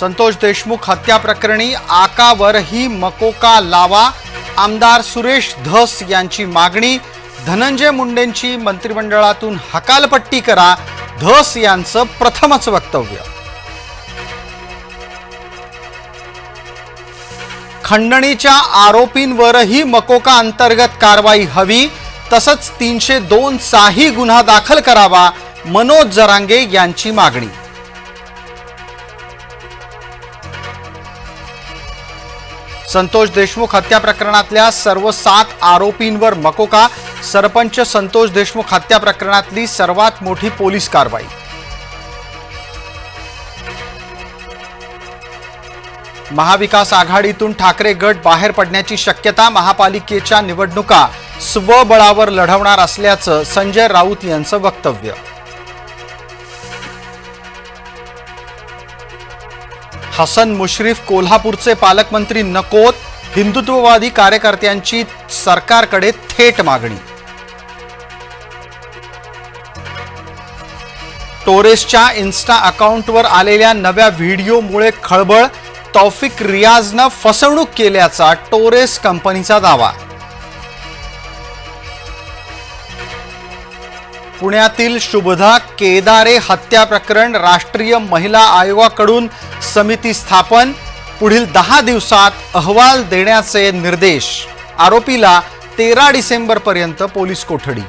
संतोष देशमुख हत्या प्रकरणी आकावरही मकोका लावा. आमदार सुरेश धस यांची मागणी. धनंजय मुंडेंची मंत्रिमंडळातून हकालपट्टी करा. धस यांचं प्रथमच वक्तव्य. खंडणीच्या आरोपींवरही मकोका अंतर्गत कारवाई हवी. तसंच तीनशे दोन चाही गुन्हा दाखल करावा. मनोज जरांगे यांची मागणी. संतोष देशमुख हत्या प्रकरणातल्या सर्व सात आरोपींवर मकोका. सरपंच संतोष देशमुख हत्या प्रकरणातली सर्वात मोठी पोलीस कारवाई. महाविकास आघाडीतून ठाकरे गट बाहेर पडण्याची शक्यता महापालिकेच्या निवडणुका स्वबळावर लढवणार असल्याचं संजय राऊत यांचं वक्तव्य. हसन मुश्रीफ कोल्हापूरचे पालकमंत्री नकोत हिंदुत्ववादी कार्यकर्त्यांची सरकारकडे थेट मागणी. टोरेसच्या इन्स्टा अकाउंटवर आलेल्या नव्या व्हिडिओमुळे खळबळ तौफिक रियाजनं फसवणूक केल्याचा टोरेस कंपनीचा दावा. पुण्यातील शुभदा केदारे हत्या प्रकरण राष्ट्रीय महिला आयोगाकडून समिती स्थापन पुढील दहा दिवसात अहवाल देण्याचे निर्देश. आरोपीला तेरा डिसेंबरपर्यंत पोलीस कोठडी.